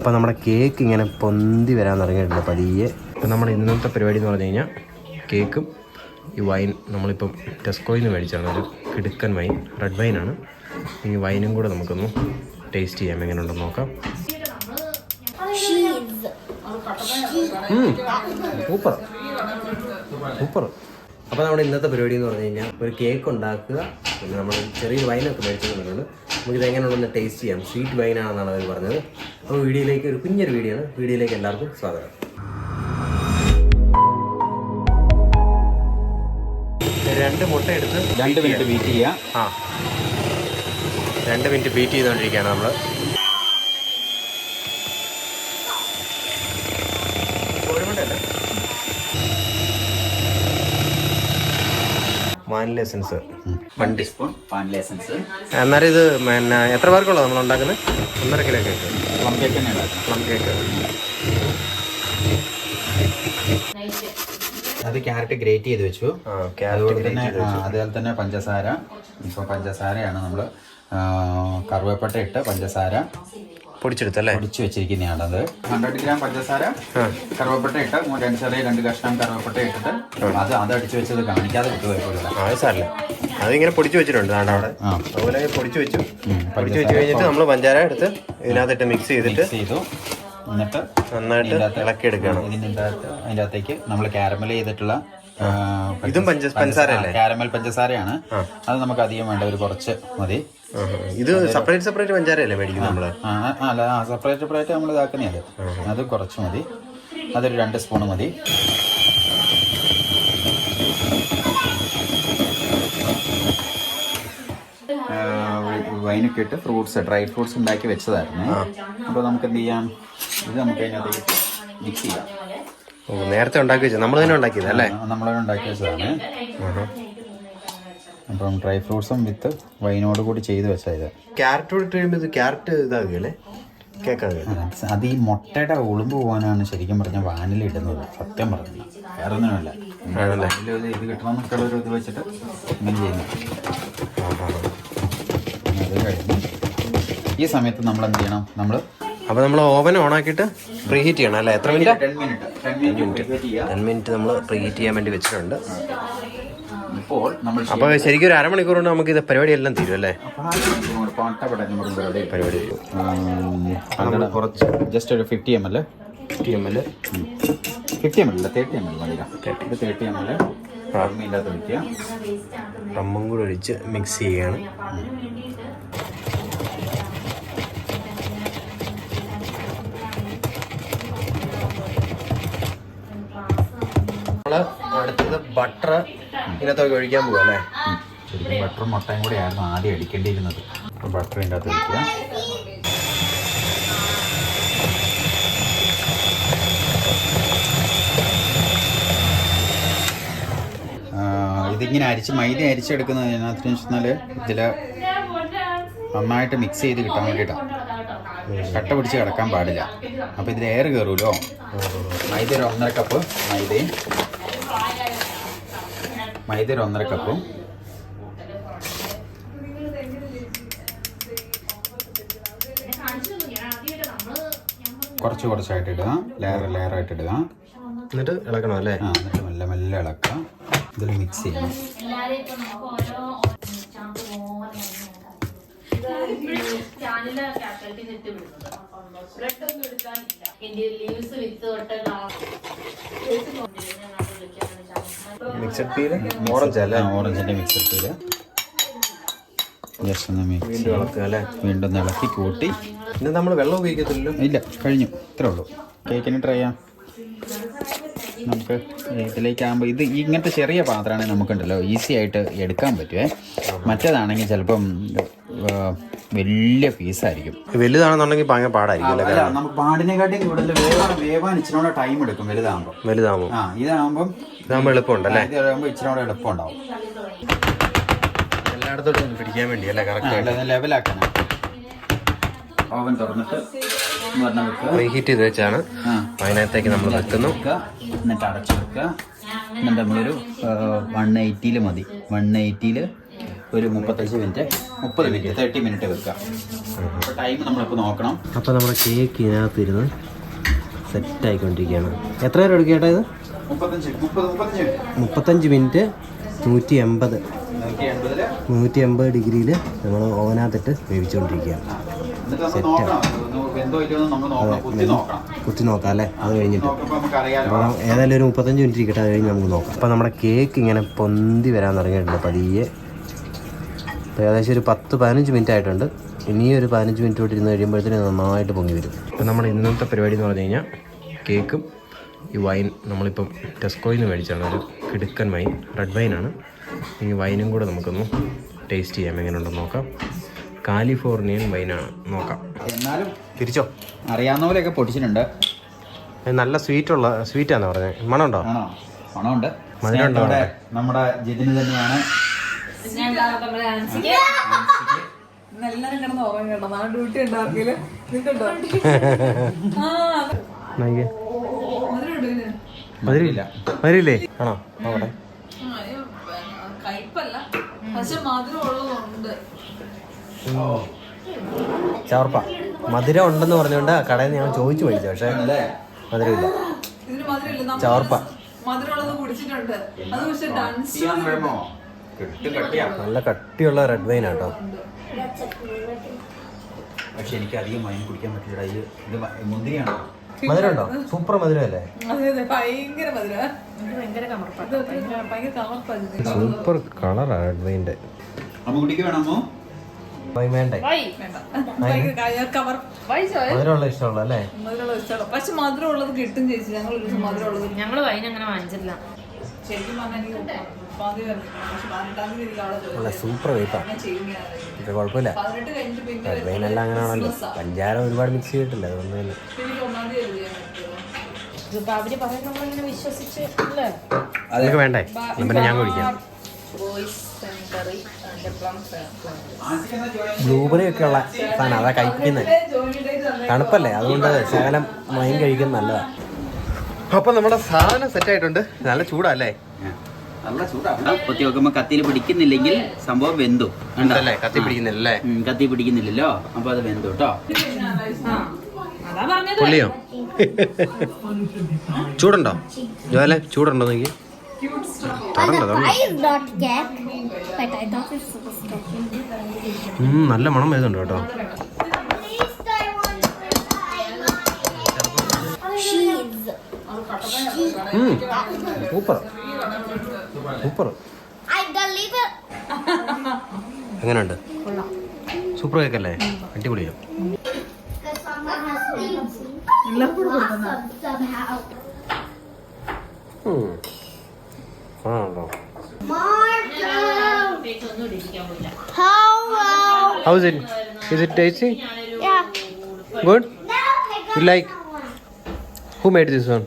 അപ്പോൾ നമ്മുടെ കേക്ക് ഇങ്ങനെ പൊന്തി വരാൻ തുടങ്ങിയിട്ടുണ്ട് പതിയെ. ഇപ്പം നമ്മുടെ ഇന്നത്തെ പരിപാടി എന്ന് പറഞ്ഞു കഴിഞ്ഞാൽ കേക്കും ഈ വൈൻ നമ്മളിപ്പം ടെസ്കോയിൽ നിന്ന് മേടിച്ചാണ്. ഒരു കിടുക്കൻ വൈൻ റെഡ് വൈനാണ് ഈ വൈനും കൂടെ നമുക്കൊന്ന് ടേസ്റ്റ് ചെയ്യാം. എങ്ങനെ ഉണ്ടെന്ന് നോക്കാം സൂപ്പർ. സൂപ്പർ. അപ്പോൾ നമ്മുടെ ഇന്നത്തെ പരിപാടി എന്ന് പറഞ്ഞു കഴിഞ്ഞാൽ ഒരു കേക്ക് ഉണ്ടാക്കുക. പിന്നെ നമ്മൾ ചെറിയൊരു വൈനൊക്കെ മേടിച്ചു തന്നിട്ടുണ്ട് നമുക്കിത് എങ്ങനെയുണ്ടെന്ന് ടേസ്റ്റ് ചെയ്യാം. സ്വീറ്റ് വൈനാണെന്നാണ് അവർ പറഞ്ഞത്. അപ്പോൾ വീഡിയോയിലേക്ക് ഒരു കുഞ്ഞൊരു വീഡിയോ ആണ്. വീഡിയോയിലേക്ക് എല്ലാവർക്കും സ്വാഗതം. രണ്ട് മുട്ട എടുത്ത് രണ്ട് മിനിറ്റ് ബീറ്റ് ചെയ്യുക ആ. രണ്ട് മിനിറ്റ് ബീറ്റ് ചെയ്തുകൊണ്ടിരിക്കുകയാണ് നമ്മൾ vanilla essence one teaspoon vanilla essence എന്നാലും ഇത് പിന്നെ എത്ര പേർക്കുള്ളത് നമ്മൾ ഉണ്ടാക്കുന്നത്? ഒന്നര കിലോ കേക്ക്. പ്ലം കേക്ക് തന്നെ പ്ലം കേക്ക് അത് ക്യാരറ്റ് ഗ്രേറ്റ് ചെയ്ത് വെച്ചു. ആ അതുപോലെ തന്നെ അതുപോലെ തന്നെ പഞ്ചസാര. ഇപ്പോൾ പഞ്ചസാരയാണ് നമ്മൾ കറുവേപ്പട്ട ഇട്ട് പഞ്ചസാര പൊടിച്ചെടുത്തല്ലേ? പൊടിച്ച് അത്. ഹൺഡ്രഡ് ഗ്രാം പഞ്ചസാര കറുവപ്പട്ട ഇട്ട് രണ്ട് ചെറിയ രണ്ട് കഷ്ണം കറുവപ്പട്ട ഇട്ടിട്ട് അത് അത് അടിച്ച് വെച്ചത് കാണിക്കാതെ വിട്ടുപോയി അത് സാറില്ല അതിങ്ങനെ പൊടിച്ചു വെച്ചിട്ടുണ്ട് ദാണ്ട അവിടെ. അതുപോലെ പൊടിച്ചു വെച്ചു. പൊടിച്ചു വെച്ച്. കഴിഞ്ഞിട്ട് നമ്മൾ പഞ്ചാര എടുത്ത് ഇതിനകത്തിട്ട് മിക്സ് ചെയ്തിട്ട് മിക്സ് ചെയ്തു. എന്നിട്ട് നന്നായിട്ട് ഇളക്കി എടുക്കണം ഇതിന്റെ അകത്ത് അതിന്റെ അകത്തേക്ക് നമ്മൾ കാരമൽ ചെയ്തിട്ടുള്ള ഇതും പഞ്ചസാര കാരമൽ പഞ്ചസാരയാണ്. അത് നമുക്ക് അധികം വേണ്ട ഒരു കുറച്ച് മതി. ഇത് സെപ്പറേറ്റ് സെപ്പറേറ്റ് പഞ്ചാരയല്ലേ മേടിക്കുന്നത് നമ്മൾ? അല്ല സെപ്പറേറ്റ് സെപ്പറേറ്റ് നമ്മൾ ഇതാക്കുന്നതല്ലേ അത്. കുറച്ച് മതി. അതൊരു രണ്ട് സ്പൂൺ മതി. വൈനൊക്കെ ഇട്ട് ഫ്രൂട്ട്സ് ഡ്രൈ ഫ്രൂട്ട്സ് ഉണ്ടാക്കി വെച്ചതായിരുന്നു. അപ്പോൾ നമുക്ക് എന്ത് ചെയ്യാം? ഇത് നമുക്ക് അതിനകത്തേക്ക് മിക്സ് ചെയ്യാം. ഓ നേരത്തെ ഉണ്ടാക്കി വെച്ചു നമ്മൾ തന്നെ ഉണ്ടാക്കിയത് അല്ലേ? നമ്മൾ ഉണ്ടാക്കി വെച്ചതാണ്. അപ്പം ഡ്രൈ ഫ്രൂട്ട്സും വിത്ത് വൈനോട് കൂടി ചെയ്ത് വെച്ചാൽ ഇത്. ക്യാരറ്റ് ഇട്ട് കഴിയുമ്പോൾ ഇത് ക്യാരറ്റ് ഇതാകുകയല്ലേ അത് ഈ മുട്ടയുടെ ഉളുമ്പ് പോകാനാണ് ശരിക്കും പറഞ്ഞാൽ വാനില ഇടുന്നത്. സത്യം പറഞ്ഞ. വേറെ ഒന്നുമില്ല ഇത് കിട്ടണം എന്നൊക്കെ ഒരു ഇത് വെച്ചിട്ട് ഇങ്ങനെ ചെയ്യുന്നു. അത് കഴിഞ്ഞ് ഈ സമയത്ത് നമ്മൾ എന്ത് ചെയ്യണം? നമ്മൾ അപ്പൊ നമ്മൾ ഓവൻ ഓൺ ആക്കിയിട്ട് പ്രീ ഹീറ്റ് ചെയ്യണം അല്ലേ? എത്ര മിനിറ്റ് മിനിറ്റ് ടെൻ മിനിറ്റ് നമ്മൾ പ്രീ ഹീറ്റ് ചെയ്യാൻ വേണ്ടി വെച്ചിട്ടുണ്ട്. ഇപ്പോൾ നമ്മൾ അപ്പൊ ശരിക്കും ഒരു അരമണിക്കൂർ കൊണ്ട് നമുക്ക് ഇത് പരിപാടി എല്ലാം തീരും അല്ലേ? പരിപാടി നമ്മൾ കുറച്ച് ജസ്റ്റ് ഒരു fifty M L fifty M L fifty M L thirty M L മതി തേർട്ടി എം എൽ റമ്മില്ലാത്ത റമ്മും കൂടെ ഒഴിച്ച് മിക്സ് ചെയ്യുകയാണ് ബട്ടർ ഇതിനകത്തൊക്കെ ഒഴിക്കാൻ പോകും അല്ലേ? ശരിക്കും ബട്ടറും മുട്ടയും കൂടെ ആയിരുന്നു ആദ്യം അടിക്കേണ്ടിയിരുന്നത് ബട്ടർ ഇതിന്റെ അകത്ത് ഒഴിക്കുക ഇതിങ്ങനെ അരിച്ച് മൈദ അരിച്ചെടുക്കുന്നത് ഇതിനകത്ത് വെച്ചാൽ ഇതിൽ നന്നായിട്ട് മിക്സ് ചെയ്ത് കിട്ടാൻ വേണ്ടിയിട്ടാണ് കട്ട പിടിച്ച് കിടക്കാൻ പാടില്ല. അപ്പോൾ ഇതിൽ എയർ കയറുമല്ലോ മൈദ ഒരു ഒന്നര കപ്പ് മൈദയും മൈദ ഒരു ഒന്നര കപ്പും കുറച്ച് കുറച്ചായിട്ട് ഇടുക. ലെയർ ലെയർ ആയിട്ട് ഇടുക. എന്നിട്ട് ഇളക്കണം അല്ലേ? ആ എന്നിട്ട് മെല്ലെ മെല്ലെ ഇളക്കുക. ഇതിൽ മിക്സ് ചെയ്യണം ബ്രെഡ് ഒന്നും എടുക്കാനില്ല. എന്റെ ലീവ്സ് വിത്ത് തൊട്ട് മിക്സഡ് പീൽ ഓറഞ്ച് അല്ലേ? ഓറഞ്ചിന്റെ മിക്സ് പീൽ ജസ്റ്റ് ഒന്ന് മിക്സ് വീണ്ടും ഇളക്കുക അല്ലേ? വീണ്ടും ഒന്ന് ഇളക്കി കൂട്ടി. പിന്നെ നമ്മൾ വെള്ളം ഉപയോഗിക്കത്തില്ലല്ലോ? ഇല്ല കഴിഞ്ഞു. ഇത്രേ ഉള്ളൂ. കേക്കിന് ട്രൈ ചെയ്യാം. നമുക്ക് ഇതിലേക്കാകുമ്പോൾ ഇത് ഇങ്ങനത്തെ ചെറിയ പാത്രമാണെങ്കിൽ നമുക്കുണ്ടല്ലോ. ഈസി ആയിട്ട് എടുക്കാൻ പറ്റുമേ മറ്റേതാണെങ്കിൽ ചിലപ്പം വലിയ പീസായിരിക്കും വലുതാണെന്നുണ്ടെങ്കിൽ ഭയങ്കര പാടായിരിക്കും അല്ല നമുക്ക് പാടിനെക്കാട്ടിയും കൂടുതൽ വേവാൻ വേവാൻ ഇച്ചിരി ടൈം എടുക്കും വലുതാകുമ്പോൾ വലുതാകുമ്പോൾ ആ ഇതാകുമ്പം ഇതാകുമ്പോൾ എളുപ്പമുണ്ടല്ലേ? ഇച്ചിരി കൂടെ എളുപ്പം ഉണ്ടാവും എല്ലായിടത്തോട്ടും പിടിക്കാൻ വേണ്ടി അല്ലേ കറക്റ്റ് ആയിട്ട്? ലെവലാക്കണം. ഓവൻ തുറന്നിട്ട് ഹീറ്റ് ചെയ്ത് വെച്ചാണ്. അതിനകത്തേക്ക് നമ്മൾ വെക്കുന്നു. എന്നിട്ട് അടച്ചു വെക്കുക. എന്നിട്ട് നമ്മളൊരു വൺ എയ്റ്റിയിൽ മതി. വൺ എയ്റ്റിയിൽ ഒരു മുപ്പത്തഞ്ച് മിനിറ്റ് മുപ്പത് മിനിറ്റ് തേർട്ടി മിനിറ്റ് വെക്കുക. അപ്പോൾ ടൈം നമ്മളിപ്പോൾ നോക്കണം. അപ്പോൾ നമ്മുടെ കേക്ക് ഇതിനകത്തിരുന്ന് സെറ്റ് ആയിക്കൊണ്ടിരിക്കുകയാണ്. എത്ര നേരം എടുക്കേണ്ടത് ഇത്? മുപ്പത്തഞ്ച് മുപ്പത് മുപ്പത്തഞ്ച് മിനിറ്റ്. നൂറ്റി എൺപത് നൂറ്റി എൺപത് ഡിഗ്രിയിൽ നമ്മൾ ഓവനകത്തിട്ട് വേവിച്ചുകൊണ്ടിരിക്കുകയാണ് നോക്കണം. കുത്തി നോക്കാം അല്ലേ? അത് കഴിഞ്ഞിട്ട്. അപ്പം ഏതായാലും ഒരു മുപ്പത്തഞ്ച് മിനിറ്റ് ഇരിക്കട്ടെ അത് കഴിഞ്ഞ് നമുക്ക് നോക്കാം. അപ്പോൾ നമ്മുടെ കേക്ക് ഇങ്ങനെ പൊന്തി വരാൻ തുടങ്ങിയിട്ടുണ്ട് പതിയെ. അപ്പോൾ ഏകദേശം ഒരു പത്ത് പതിനഞ്ച് മിനിറ്റ് ആയിട്ടുണ്ട്. ഇനിയും ഒരു പതിനഞ്ച് മിനിറ്റ് കൂടി ഇരുന്ന് കഴിയുമ്പോഴത്തേനും നന്നായിട്ട് പൊങ്ങി വരും. അപ്പം നമ്മുടെ ഇന്നത്തെ പരിപാടി എന്ന് പറഞ്ഞു കഴിഞ്ഞാൽ കേക്കും ഈ വൈൻ നമ്മളിപ്പം ടെസ്കോയിൽ നിന്ന് മേടിച്ചാണ്. ഒരു കിടുക്കൻ വൈൻ റെഡ് വൈനാണ് ഈ വൈനും കൂടെ നമുക്കൊന്ന് ടേസ്റ്റ് ചെയ്യാം. എങ്ങനെയുണ്ടെന്ന് നോക്കാം. കാലിഫോർണിയൻ വൈനാണ് നോക്കാം. എന്നാലും തിരിച്ചോ? അറിയാവുന്ന പോലെയൊക്കെ പൊട്ടിച്ചിട്ടുണ്ട് നല്ല സ്വീറ്റുള്ള സ്വീറ്റാന്ന് പറഞ്ഞത് മണമുണ്ടോ? മണമുണ്ട്. പണമുണ്ട് മധുരം നമ്മുടെ ജിതിന് തന്നെയാണ്. ഡ്യൂട്ടി നിങ്ങണ്ടോ ആ നോക്കിയേ. മധുരമുണ്ട് ഇതിന് മധുരമില്ല. മധുരമില്ലേ? ആണോ? നോക്കട്ടെ. കയ്പല്ല പക്ഷെ മധുരം ഉള്ളതുണ്ട് ചവർപ്പ. മധുരം ഉണ്ടെന്ന് പറഞ്ഞുകൊണ്ട് കടയിൽ നിന്ന് ഞാൻ ചോദിച്ചു മേടിച്ചു പക്ഷേ മധുരമില്ല. ഇതിന് മധുരമില്ല. നമ്മൾ ചവർപ്പ. മധുരമുള്ളത് കുടിച്ചിട്ടുണ്ട്. അത് പക്ഷെ ഡാൻസ് ചെയ്യാൻ കട്ടിയാ. നല്ല കട്ടിയുള്ള റെഡ് വൈൻ ആട്ടോ. പക്ഷെ എനിക്ക് അധികം വൈൻ കുടിക്കാൻ പറ്റില്ല. ഇത് മുന്തിരിയാണോ? മധുരം ഉണ്ടോ? സൂപ്പർ മധുരമല്ലേ അതെ അതെ ഭയങ്കര മധുര. ഭയങ്കര കമർപ്പാണ് ഇത് ഭയങ്കര ഭയങ്കര സൂപ്പർ കളറാണ് ചോയ. മധുരമുള്ള ഇഷ്ടമുള്ള അല്ലേ? പക്ഷെ മധുരമുള്ളത് കിട്ടും ചേച്ചി. ഞങ്ങൾ ഒരു മധുരമുള്ളത് ഞങ്ങൾ വൈൻ അങ്ങനെ വാങ്ങിച്ചില്ല ശരിക്കും ജോലി സൂപ്പർ വേപ്പാണ് ഇത് കുഴപ്പമില്ല. എല്ലാം അങ്ങനെയാണല്ലോ. പഞ്ചാര ഒരുപാട് മിക്സ് ചെയ്തിട്ടില്ല അതുകൊണ്ട് തന്നെ. എനിക്ക് ഒന്നാം തീയതി ചെയ്യാൻ പറ്റുമോ ഇതിപ്പോ അവർ വിശ്വസിച്ച് അല്ലേ? നിങ്ങൾക്ക് വേണ്ടേ? പിന്നെ ഞാൻ കുടിക്കാം. ബ്ലൂബെറി ഒക്കെ ഉള്ള സാധനം അതാ കഴിക്കുന്നത്. തണുപ്പല്ലേ? അതുകൊണ്ട് ശകലം മൈൻ കഴിക്കുന്നത് നല്ലതാണ് അപ്പം നമ്മുടെ സാധനം സെറ്റ് ആയിട്ടുണ്ട്. നല്ല ചൂടല്ലേ കൊത്തി വെക്കുമ്പോ കത്തിയിൽ പിടിക്കുന്നില്ലെങ്കിൽ സംഭവം വെന്തു. കണ്ടോ? അല്ലേ കത്തി പിടിക്കുന്നില്ലല്ലേ? കത്തി പിടിക്കുന്നില്ലല്ലോ? അപ്പൊ അത് വെന്തു കേട്ടോ. പുള്ളിയോ? ചൂടുണ്ടോ? ജോലെ ചൂടുണ്ടോ. ഉം, നല്ല മണം വരുന്നുണ്ട് കേട്ടോ. സൂപ്പർ. സൂപ്പർ. എങ്ങനെയുണ്ട് സൂപ്പർ കേക്കല്ലേ അടിപൊളിയോ. How's it is it tasty Yeah. Good You like? someone. Who made this one